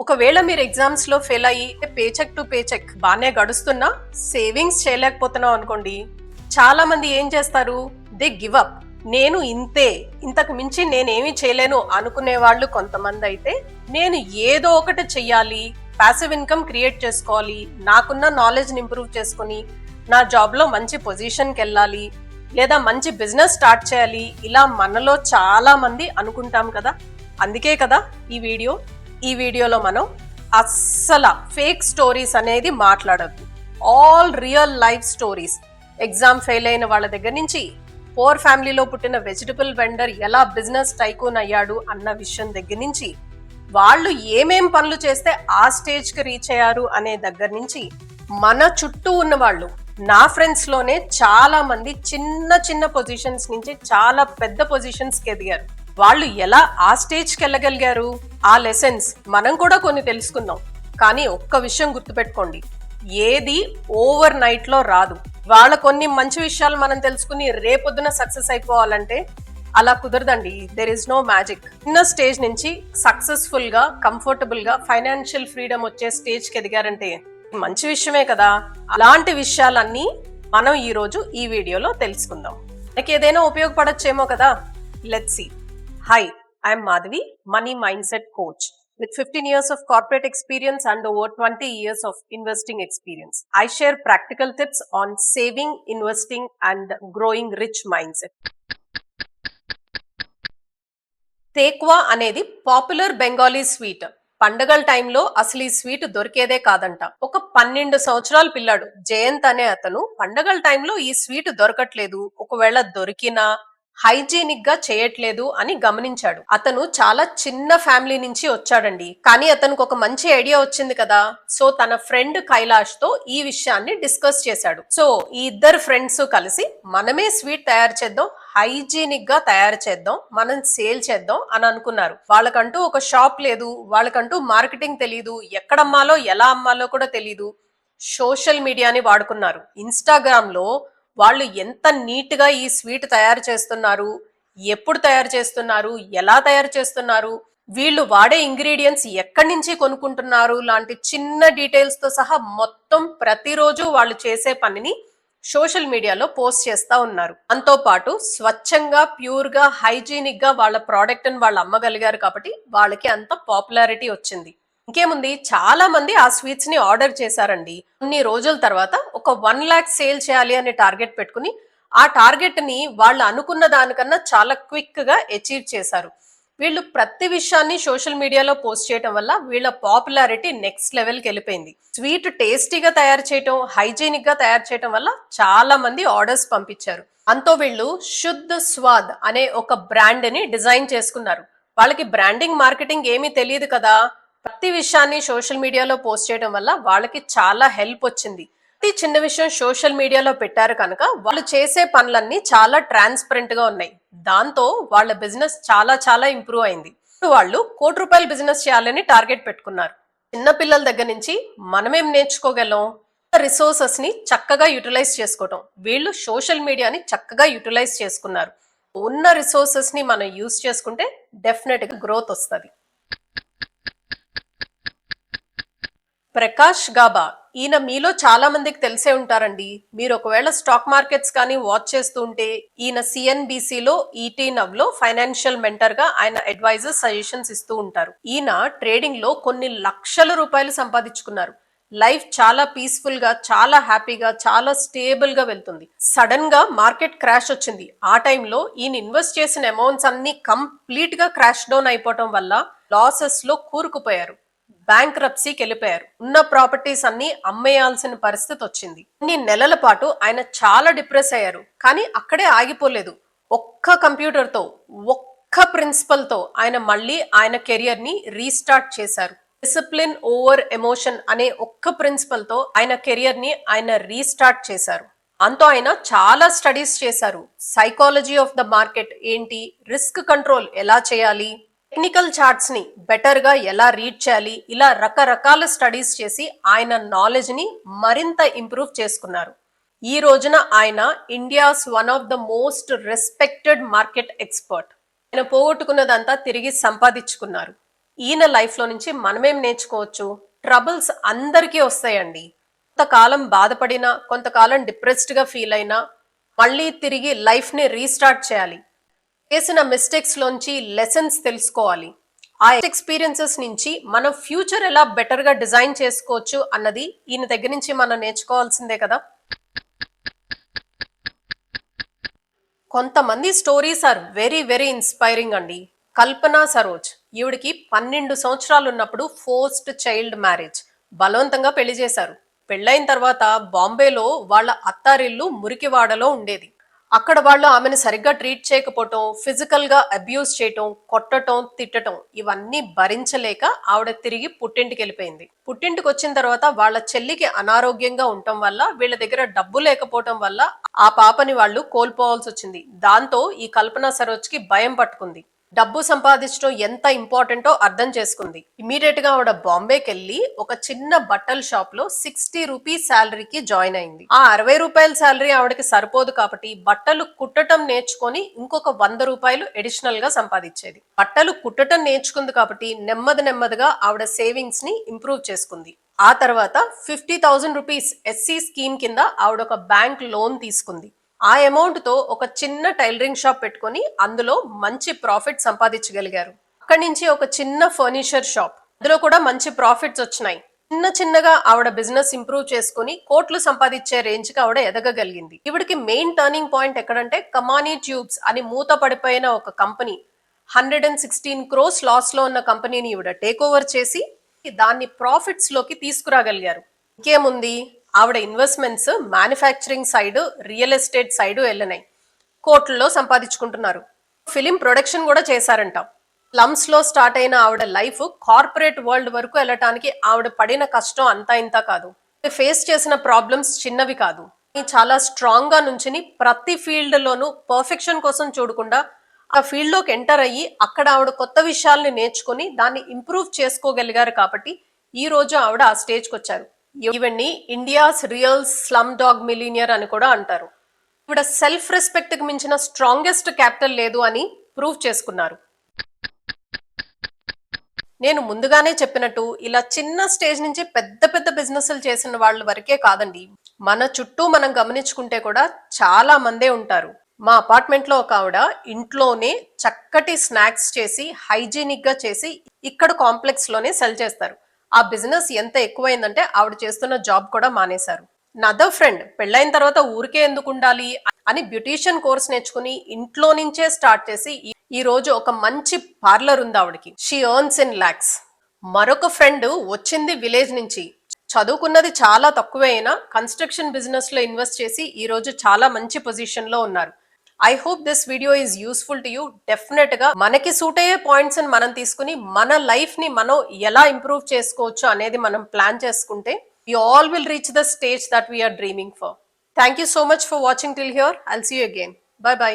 ఒకవేళ మీరు ఎగ్జామ్స్లో ఫెయిల్ అయ్యి పేచెక్ టు పేచెక్ బాగానే గడుస్తున్నా సేవింగ్స్ చేయలేకపోతున్నాం అనుకోండి చాలా మంది ఏం చేస్తారు? దే గివ్ అప్ నేను ఇంతే. ఇంతకు మించి నేనేమి చేయలేను అనుకునే వాళ్ళు కొంతమంది అయితే నేను ఏదో ఒకటి చెయ్యాలి ప్యాసివ్ ఇన్కమ్ క్రియేట్ చేసుకోవాలి నాకున్న నాలెడ్జ్ని ఇంప్రూవ్ చేసుకుని నా జాబ్లో మంచి పొజిషన్కి వెళ్ళాలి లేదా మంచి బిజినెస్ స్టార్ట్ చేయాలి ఇలా మనలో చాలా మంది అనుకుంటాం కదా? అందుకే కదా ఈ వీడియో ఈ వీడియోలో మనం అస్సల ఫేక్ స్టోరీస్ అనేది మాట్లాడద్దు. All real life stories. Exam fail అయిన వాళ్ళ దగ్గర నుంచి పోర్ ఫ్యామిలీలో పుట్టిన వెజిటబుల్ వెండర్ ఎలా బిజినెస్ టైకూన్ అయ్యాడు అన్న విషయం దగ్గర నుంచి వాళ్ళు ఏమేం పనులు చేస్తే ఆ స్టేజ్కి రీచ్ అయ్యారు అనే దగ్గర నుంచి మన చుట్టూ ఉన్న వాళ్ళు నా ఫ్రెండ్స్లోనే చాలా మంది చిన్న చిన్న పొజిషన్స్ నుంచి చాలా పెద్ద పొజిషన్స్కి ఎదిగారు. వాళ్ళు ఎలా ఆ స్టేజ్కి వెళ్ళగలిగారు? ఆ లెసన్స్ మనం కూడా కొన్ని తెలుసుకుందాం. కానీ ఒక్క విషయం గుర్తుపెట్టుకోండి. ఏది ఓవర్ నైట్లో రాదు. వాళ్ళ కొన్ని మంచి విషయాలు మనం తెలుసుకుని రేపొద్దున సక్సెస్ అయిపోవాలంటే అలా కుదరదండి. దెర్ ఇస్ నో మ్యాజిక్ చిన్న స్టేజ్ నుంచి సక్సెస్ఫుల్గా కంఫర్టబుల్గా ఫైనాన్షియల్ ఫ్రీడమ్ వచ్చే స్టేజ్కి ఎదిగారంటే మంచి విషయమే కదా. అలాంటి విషయాలన్నీ మనం ఈ రోజు ఈ వీడియోలో తెలుసుకుందాం. మనకి ఏదైనా ఉపయోగపడచ్చేమో కదా. Let see I'm Madhavi money mindset coach With 15 years of corporate experience and over 20 years of investing experience, I share practical tips on saving, investing, and growing rich mindset. తేక్వా అనేది పాపులర్ బెంగాలీ స్వీట్ పండగల టైంలో అసలు ఈ sweet దొరికేదే కాదంట ఒక పన్నెండు సంవత్సరాల పిల్లాడు జయంత్ అనే అతను పండగల టైంలో ఈ స్వీట్ దొరకట్లేదు ఒకవేళ దొరికినా హైజీనిక్గా చేయట్లేదు అని గమనించాడు. అతను చాలా చిన్న ఫ్యామిలీ నుంచి వచ్చాడండి. కానీ అతనికి ఒక మంచి ఐడియా వచ్చింది కదా. సో తన ఫ్రెండ్ కైలాష్తో ఈ విషయాన్ని డిస్కస్ చేశాడు. సో ఈ ఇద్దరు ఫ్రెండ్స్ కలిసి మనమే స్వీట్ తయారు చేద్దాం హైజీనిక్గా తయారు చేద్దాం మనం సేల్ చేద్దాం అని అనుకున్నారు. వాళ్ళకంటూ ఒక షాప్ లేదు వాళ్ళకంటూ మార్కెటింగ్ తెలియదు ఎక్కడ అమ్మాలో ఎలా అమ్మాలో కూడా తెలియదు సోషల్ మీడియాని వాడుకున్నారు. ఇన్స్టాగ్రామ్లో వాళ్ళు ఎంత నీట్గా ఈ స్వీట్ తయారు చేస్తున్నారు? ఎప్పుడు తయారు చేస్తున్నారు? ఎలా తయారు చేస్తున్నారు? వీళ్ళు వాడే ఇంగ్రీడియంట్స్ ఎక్కడి నుంచి కొనుక్కుంటున్నారు? లాంటి చిన్న డీటెయిల్స్తో సహా మొత్తం ప్రతిరోజు వాళ్ళు చేసే పనిని సోషల్ మీడియాలో పోస్ట్ చేస్తా ఉన్నారు. దాంతో పాటు స్వచ్ఛంగా ప్యూర్గా హైజీనిక్గా వాళ్ళ ప్రోడక్ట్ని వాళ్ళు అమ్మగలిగారు కాబట్టి వాళ్ళకి అంత పాపులారిటీ వచ్చింది. ఇంకేముంది? చాలా మంది ఆ స్వీట్స్ని ఆర్డర్ చేశారండి. కొన్ని రోజుల తర్వాత ఒక వన్ ల్యాక్ సేల్ చేయాలి అనే టార్గెట్ పెట్టుకుని ఆ టార్గెట్ని వాళ్ళు అనుకున్న దానికన్నా చాలా క్విక్గా అచీవ్ చేశారు. వీళ్ళు ప్రతి విషయాన్ని సోషల్ మీడియాలో పోస్ట్ చేయడం వల్ల వీళ్ళ పాపులారిటీ నెక్స్ట్ లెవెల్కి వెళ్ళిపోయింది. స్వీట్ టేస్టీగా తయారు చేయటం హైజీనిక్గా తయారు చేయటం వల్ల చాలా మంది ఆర్డర్స్ పంపించారు. అంతో వీళ్ళు శుద్ధ స్వాద్ అనే ఒక బ్రాండ్ని డిజైన్ చేసుకున్నారు. వాళ్ళకి బ్రాండింగ్ మార్కెటింగ్ ఏమీ తెలియదు కదా? ప్రతి విషయాన్ని సోషల్ మీడియాలో పోస్ట్ చేయడం వల్ల వాళ్ళకి చాలా హెల్ప్ వచ్చింది. ప్రతి చిన్న విషయం సోషల్ మీడియాలో పెట్టారు కనుక వాళ్ళు చేసే పనులన్నీ చాలా ట్రాన్స్పరెంట్గా ఉన్నాయి. దాంతో వాళ్ళ బిజినెస్ చాలా చాలా ఇంప్రూవ్ అయింది. వాళ్ళు కోటి రూపాయల బిజినెస్ చేయాలని టార్గెట్ పెట్టుకున్నారు. చిన్న పిల్లల దగ్గర నుంచి మనమేం నేర్చుకోగలం? రిసోర్సెస్ని చక్కగా యూటిలైజ్ చేసుకోవటం. వీళ్ళు సోషల్ మీడియాని చక్కగా యూటిలైజ్ చేసుకున్నారు. ఉన్న రిసోర్సెస్ని మనం యూజ్ చేసుకుంటే డెఫినెట్గా గ్రోత్ వస్తుంది. ప్రకాష్ గాబా ఈయన మీలో చాలా మందికి తెలిసే ఉంటారండి. మీరు ఒకవేళ స్టాక్ మార్కెట్స్ కానీ వాచ్ చేస్తూ ఉంటే ఈయన సిఎన్బిసిలో ఈటీ నవ్లో ఫైనాన్షియల్ మెంటర్గా ఆయన అడ్వైజర్ సజెషన్స్ ఇస్తూ ఉంటారు. ఈయన ట్రేడింగ్లో కొన్ని లక్షల రూపాయలు సంపాదించుకున్నారు. లైఫ్ చాలా పీస్ఫుల్గా చాలా హ్యాపీగా చాలా స్టేబుల్గా వెళ్తుంది. సడన్గా మార్కెట్ క్రాష్ వచ్చింది. ఆ టైంలో ఈయన ఇన్వెస్ట్ చేసిన అమౌంట్స్ అన్ని కంప్లీట్గా క్రాష్ డౌన్ అయిపోవటం వల్ల లాసెస్లో కూరుకుపోయారు. బ్యాంక్ రప్సీకి వెళ్ళిపోయారు ఉన్న ప్రాపర్టీస్ అన్ని అమ్మేయాల్సిన పరిస్థితి వచ్చింది. కొన్ని నెలల పాటు ఆయన చాలా డిప్రెస్ అయ్యారు. కానీ అక్కడే ఆగిపోలేదు. ఒక్క కంప్యూటర్తో ఒక్క ప్రిన్సిపల్తో ఆయన మళ్ళీ ఆయన కెరియర్ని రీస్టార్ట్ చేశారు. డిసిప్లిన్ ఓవర్ ఎమోషన్ అనే ఒక్క ప్రిన్సిపల్తో ఆయన కెరియర్ని ఆయన రీస్టార్ట్ చేశారు. అంతో ఆయన చాలా స్టడీస్ చేశారు. సైకాలజీ ఆఫ్ ద మార్కెట్ ఏంటి? రిస్క్ కంట్రోల్ ఎలా చేయాలి? టెక్నికల్ చార్ట్స్ని బెటర్గా ఎలా రీడ్ చేయాలి ఇలా రకరకాల స్టడీస్ చేసి ఆయన నాలెడ్జ్ని మరింత ఇంప్రూవ్ చేసుకున్నారు. ఈ రోజున ఆయన India's one of the most respected market expert ఆయన పోగొట్టుకున్నదంతా తిరిగి సంపాదించుకున్నారు. ఈయన లైఫ్లో నుంచి మనమేం నేర్చుకోవచ్చు? ట్రబుల్స్ అందరికీ వస్తాయండి. కొంతకాలం బాధపడినా కొంతకాలం డిప్రెస్డ్గా ఫీల్ అయినా మళ్ళీ తిరిగి లైఫ్ని రీస్టార్ట్ చేయాలి. చేసిన మిస్టేక్స్ లోంచి లెసన్స్ తెలుసుకోవాలి. ఆ ఎక్స్పీరియన్సెస్ నుంచి మనం ఫ్యూచర్ ఎలా బెటర్గా డిజైన్ చేసుకోవచ్చు అన్నది ఈయన దగ్గర నుంచి మనం నేర్చుకోవాల్సిందే కదా. కొంతమంది stories are very very inspiring అండి. కల్పన సరోజ్ ఈవిడికి పన్నెండు సంవత్సరాలు ఉన్నప్పుడు ఫోర్స్డ్ చైల్డ్ మ్యారేజ్ బలవంతంగా పెళ్ళి చేశారు. పెళ్ళైన తర్వాత బాంబేలో వాళ్ళ అత్తారిల్లు మురికివాడలో ఉండేది. అక్కడ వాళ్ళు ఆమెను సరిగ్గా ట్రీట్ చేయకపోవటం ఫిజికల్గా అబ్యూస్ చేయటం కొట్టటం తిట్టటం ఇవన్నీ భరించలేక ఆవిడ తిరిగి పుట్టింటికి వెళ్ళిపోయింది. పుట్టింటికి వచ్చిన తర్వాత వాళ్ళ చెల్లికి అనారోగ్యంగా ఉండటం వల్ల వీళ్ళ దగ్గర డబ్బు లేకపోవటం వల్ల ఆ పాపని వాళ్ళు కోల్పోవాల్సి వచ్చింది. దాంతో ఈ కల్పన సరోజ్కి భయం పట్టుకుంది. డబ్బు సంపాదించడం ఎంత ఇంపార్టెంటో అర్థం చేసుకుంది. ఇమీడియట్గా ఆవిడ బాంబేకి వెళ్ళి ఒక చిన్న బట్టల షాప్లో సిక్స్టీ రూపీస్ శాలరీకి జాయిన్ అయింది. ఆ అరవై రూపాయల శాలరీ ఆవిడకి సరిపోదు కాబట్టి బట్టలు కుట్టటం నేర్చుకొని ఇంకొక వంద రూపాయలు ఎడిషనల్గా సంపాదించేది. బట్టలు కుట్టటం నేర్చుకుంది కాబట్టి నెమ్మది నెమ్మదిగా ఆవిడ సేవింగ్స్ని ఇంప్రూవ్ చేసుకుంది. ఆ తర్వాత fifty thousand rupees SC scheme కింద ఆవిడ ఒక బ్యాంక్ లోన్ తీసుకుంది. ఆ అమౌంట్తో ఒక చిన్న టైలరింగ్ షాప్ పెట్టుకొని అందులో మంచి ప్రాఫిట్ సంపాదించగలిగారు. అక్కడి నుంచి ఒక చిన్న ఫర్నిచర్ షాప్ అందులో కూడా మంచి ప్రాఫిట్స్ వచ్చినాయి. చిన్న చిన్నగా ఆవిడ బిజినెస్ ఇంప్రూవ్ చేసుకుని కోట్లు సంపాదించే రేంజ్కి ఆవిడ ఎదగగలిగింది. ఇవిడికి మెయిన్ టర్నింగ్ పాయింట్ ఎక్కడంటే కమానీ ట్యూబ్స్ అని మూత పడిపోయిన ఒక company hundred and sixteen crores లాస్లో ఉన్న కంపెనీని ఈవిడ టేక్ ఓవర్ చేసి దాన్ని ప్రాఫిట్స్లోకి తీసుకురాగలిగారు. ఇంకేముంది? ఆవిడ investments manufacturing side real estate side వెళ్ళినాయి. కోట్లలో సంపాదించుకుంటున్నారు. ఫిలిం ప్రొడక్షన్ కూడా చేశారంట. లమ్స్లో స్టార్ట్ అయిన ఆవిడ లైఫ్ కార్పొరేట్ వరల్డ్ వరకు వెళ్ళటానికి ఆవిడ పడిన కష్టం అంతా ఇంత కాదు. ఫేస్ చేసిన ప్రాబ్లమ్స్ చిన్నవి కాదు. చాలా స్ట్రాంగ్గా నుంచుని ప్రతి ఫీల్డ్ లోనూ పర్ఫెక్షన్ కోసం చూడకుండా ఆ ఫీల్డ్లోకి ఎంటర్ అయ్యి అక్కడ ఆవిడ కొత్త విషయాల్ని నేర్చుకుని దాన్ని ఇంప్రూవ్ చేసుకోగలిగారు కాబట్టి ఈ రోజు ఆవిడ ఆ స్టేజ్కి వచ్చారు. ఈవెన్ని India's real slumdog millionaire అని కూడా అంటారు. ఇక్కడ సెల్ఫ్ రెస్పెక్ట్కి మించిన స్ట్రాంగెస్ట్ క్యాపిటల్ లేదు అని ప్రూవ్ చేసుకున్నారు. నేను ముందుగానే చెప్పినట్టు ఇలా చిన్న స్టేజ్ నుంచి పెద్ద పెద్ద బిజినెస్లు చేసిన వాళ్ళ వరకే కాదండి. మన చుట్టూ మనం గమనించుకుంటే కూడా చాలా మందే ఉంటారు. మా అపార్ట్మెంట్లో ఒక ఆవిడ ఇంట్లోనే చక్కటి స్నాక్స్ చేసి హైజీనిక్గా చేసి ఇక్కడ కాంప్లెక్స్లోనే సెల్ చేస్తారు. ఆ బిజినెస్ ఎంత ఎక్కువైందంటే ఆవిడ చేస్తున్న జాబ్ కూడా మానేశారు. నదర్ ఫ్రెండ్ పెళ్ళైన తర్వాత ఊరికే ఎందుకు ఉండాలి అని బ్యూటీషియన్ కోర్స్ నేర్చుకుని ఇంట్లో నుంచే స్టార్ట్ చేసి ఈ రోజు ఒక మంచి పార్లర్ ఉంది ఆవిడకి. షీ ఎర్న్స్ ఇన్ లాక్స్ మరొక ఫ్రెండ్ వచ్చింది విలేజ్ నుంచి. చదువుకున్నది చాలా తక్కువే అయినా కన్స్ట్రక్షన్ బిజినెస్లో ఇన్వెస్ట్ చేసి ఈ రోజు చాలా మంచి పొజిషన్లో ఉన్నారు. I hope this video is useful to you డెఫినెట్గా మనకి సూట్ అయ్యే పాయింట్స్ మనం తీసుకుని మన లైఫ్ని మనం ఎలా ఇంప్రూవ్ చేసుకోవచ్చు అనేది మనం ప్లాన్ చేసుకుంటే you all will reach the stage that we are dreaming for thank you so much for watching till here I'll see you again bye bye